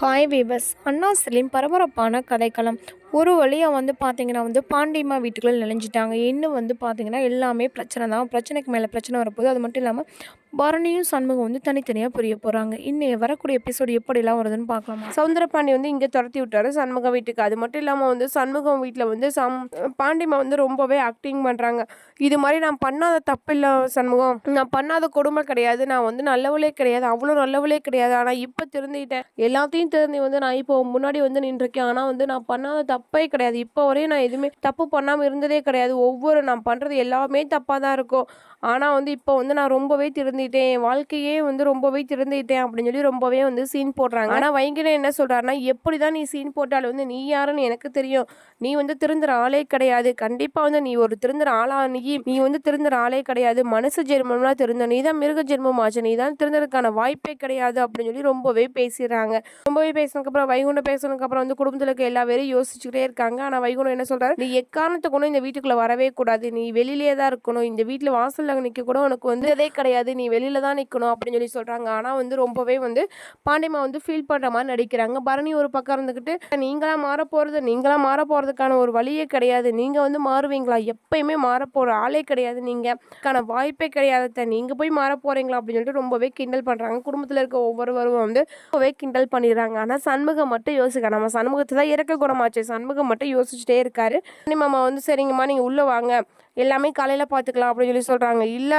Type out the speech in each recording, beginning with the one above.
Hi viewers அண்ணா செலின் பரபரப்பான கதைக்களம். ஒரு வழியாக வந்து பார்த்தீங்கன்னா வந்து பாண்டியம்மா வீட்டுக்குள்ளே நுழைஞ்சிட்டாங்க இன்னும் வந்து பார்த்திங்கன்னா எல்லாமே பிரச்சனை தான். பிரச்சனைக்கு மேலே பிரச்சனை வரப்போகுது. அது மட்டும் இல்லாமல் பரணியும் சண்முகம் வந்து தனித்தனியாக புரிய போகிறாங்க இன்னைய வரக்கூடிய எபிசோடு எப்படிலாம் வருதுன்னு பார்க்கலாமா சவுந்தரபாண்டி வந்து இங்கே துரத்தி விட்டாரு சண்முகம் வீட்டுக்கு. அது மட்டும் இல்லாமல் வந்து சண்முகம் வீட்டில் வந்து சம் பாண்டிமா வந்து ரொம்பவே ஆக்டிங் பண்ணுறாங்க இது மாதிரி நான் பண்ணாத தப்பு இல்லை சண்முகம். நான் பண்ணாத கொடுமை கிடையாது. நான் வந்து நல்லவளே கிடையாது. அவ்வளோ நல்லவளே கிடையாது. ஆனால் இப்போ திருந்திட்டேன். எல்லாத்தையும் திருந்தி வந்து நான் இப்போ முன்னாடி வந்து நின்றுருக்கேன். ஆனால் வந்து நான் பண்ணாத தப்பே தப்பே கிடையாது. இப்போ வரையும் நான் எதுவுமே தப்பு பண்ணாமல் இருந்ததே கிடையாது. ஒவ்வொரு நான் பண்ணுறது எல்லாமே தப்பாக தான் இருக்கும். ஆனால் வந்து இப்போ வந்து நான் ரொம்பவே திருந்திட்டேன். என் வாழ்க்கையே வந்து ரொம்பவே திருந்திட்டேன் அப்படின்னு சொல்லி ரொம்பவே வந்து சீன் போடுறாங்க. ஆனால் வைங்கனே என்ன சொல்கிறாருன்னா எப்படி தான் நீ சீன் போட்டாலும் வந்து நீ யாருன்னு எனக்கு தெரியும். நீ வந்து திருந்துற ஆளே கிடையாது. கண்டிப்பாக வந்து நீ ஒரு திருந்துற ஆளா நீ நீ வந்து திருந்துற ஆளே கிடையாது. மனசு ஜென்மம்லாம் திருந்த நீ தான் மிருக ஜென்மம் ஆச்சு. நீ தான் திருந்ததுக்கான வாய்ப்பே கிடையாது. அப்படின்னு சொல்லி ரொம்பவே பேசிடுறாங்க. ரொம்பவே பேசினதுக்கப்புறம் வைகுண்ட பேசினதுக்கப்புறம் வந்து குடும்பத்தில் இருக்க எல்லா பேரும் யோசிச்சுக்கிட்டே இருக்காங்க. ஆனால் வைகுணம் என்ன சொல்கிறாரு நீ எக்காரணத்தை கூட இந்த வீட்டுக்குள்ளே வரவே கூடாது. நீ வெளியிலே தான் இருக்கணும். இந்த வீட்டில் வாசலில் நிற்க கூட உனக்கு வந்து இதே கிடையாது. நீ வெளியில தான் நிற்கணும் அப்படின்னு சொல்லி சொல்கிறாங்க ஆனால் வந்து ரொம்பவே வந்து பாண்டியம்மா வந்து ஃபீல் பண்ணுற மாதிரி நடிக்கிறாங்க. பரணி ஒரு பக்கம் இருந்துக்கிட்டு நீங்களா மாற போகிறது நீங்களா மாற போகிறதுக்கான ஒரு வழியே கிடையாது. நீங்கள் வந்து மாறுவீங்களா? எப்பயுமே மாற போகிற ஆளே கிடையாது நீங்கள் வாய்ப்பே கிடையாது நீங்கள் போய் மாற போகிறீங்களா அப்படின்னு சொல்லிட்டு ரொம்பவே கிண்டல் பண்ணுறாங்க குடும்பத்தில் இருக்க ஒவ்வொருவரும் வந்து ரொம்பவே கிண்டல் பண்ணிடுறாங்க. ஆனால் சண்முகம் மட்டும் யோசிக்க. நம்ம சண்முகத்தை தான் இறக்க குணமாச்சு சண்முகம் மட்டும் யோசிச்சுட்டே இருக்காரு. மாமா வந்து சரிங்கம்மா நீங்கள் உள்ளே வாங்க. எல்லாமே காலையில் பார்த்துக்கலாம் அப்படின்னு சொல்லி சொல்கிறாங்க இல்லை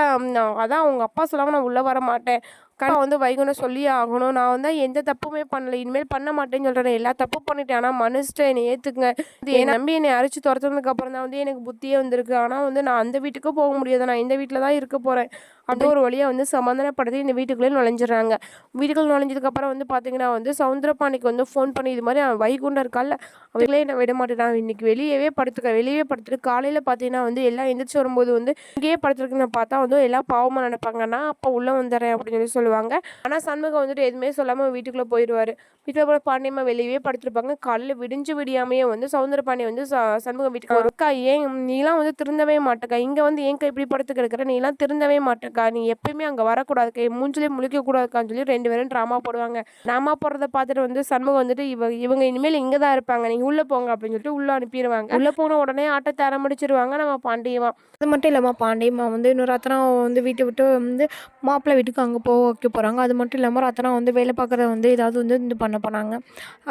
அதான் அவங்க அப்பா சொல்லாமல் நான் உள்ளே வர மாட்டேன். கண்டிப்பாக வந்து வைகுண்டம் சொல்லியே ஆகணும். நான் வந்து எந்த தப்புமே பண்ணல. இனிமேல் பண்ண மாட்டேன்னு சொல்கிறேன் எல்லா தப்பு பண்ணிட்டேன். ஆனால் மனுஷன் என்னை ஏற்றுக்குங்க இது என் நம்பி என்னை அரைச்சி துரத்துனதுக்கு அப்புறம் தான் வந்து எனக்கு புத்தியே வந்திருக்கு. ஆனால் வந்து நான் அந்த வீட்டுக்கும் போக முடியாது நான் இந்த வீட்டில் தான் இருக்க போகிறேன் அப்படி ஒரு வழியாக வந்து சமாதானப்படுத்தி இந்த வீட்டுக்குள்ளே நுழைஞ்சிடுறாங்க. வீட்டுக்குள்ளே நுழைஞ்சதுக்கப்புறம் வந்து பார்த்தீங்கன்னா வந்து சவுந்தரபாணிக்கு வந்து ஃபோன் பண்ணி இது மாதிரி வைகுண்டம் இருக்கால அவங்களே நான் விட மாட்டேன் இன்னைக்கு வெளியவே படுத்துக்க வெளியே படுத்துட்டு காலையில் பார்த்தீங்கன்னா வந்து எல்லாம் எந்திரிச்சு வரும்போது வந்து இங்கேயே படுத்துருக்குன்னு பார்த்தா வந்து எல்லாம் பாவமாக நினைப்பாங்கன்னா அப்போ உள்ளே வந்துடுறேன் அப்படின்னு சொல்லி சொல்லுவாங்க. ஆனால் சண்முகம் வந்துட்டு எதுவுமே சொல்லாமல் வீட்டுக்குள்ளே போயிடுவார் வீட்டில் போய் பாண்டியம்மா வெளியவே படுத்துருப்பாங்க. காலையில் விடிஞ்சு விடியாமையே வந்து சவுந்தர பாண்டிய வந்து சண்முகம் வீட்டுக்கு ஒருக்கா ஏன் நீலாம் வந்து திருந்தவே மாட்டேக்கா. இங்கே வந்து ஏன் இப்படி படுத்து நீலாம் திருந்தவே மாட்டேக்கா. நீ எப்பயுமே அங்கே வரக்கூடாது. மூஞ்சிலே முழிக்கக்கூடாதுக்கான்னு சொல்லி ரெண்டு பேரும் ட்ராமா போடுவாங்க. ட்ராமா போடுறத பார்த்துட்டு வந்து சண்முகம் வந்துட்டு இவ இவங்க இனிமேல் இங்கே தான் இருப்பாங்க. நீங்கள் உள்ளே போங்க. அப்படின்னு சொல்லிட்டு உள்ளே அனுப்பிடுவாங்க. உள்ளே போன உடனே ஆட்டத்தை ஆரம்பிச்சிருவாங்க நம்ம பாண்டியமா அது மட்டும் இல்லாமல் பாண்டியம்மா வந்து இன்னும் ரத்னா வந்து வீட்டை விட்டு வந்து மாப்பிள்ளை வீட்டுக்கு அங்கே போக வைக்க போகிறாங்க அது மட்டும் இல்லாமல் ரத்னா வந்து வேலை பார்க்குறத வந்து ஏதாவது வந்து இது பண்ண போனாங்க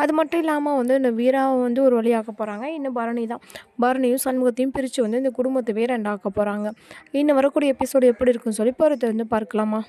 அது மட்டும் இல்லாமல் வந்து இந்த வீராவை வந்து ஒரு வழியாக்க போகிறாங்க இன்னும் பரணி தான். பரணியும் சண்முகத்தையும் பிரித்து வந்து இந்த குடும்பத்தை வேற ரெண்டாக்க போகிறாங்க இன்னும் வரக்கூடிய எபிசோடு எப்படி இருக்குன்னு சொல்லி போகிறது வந்து பார்க்கலாமா?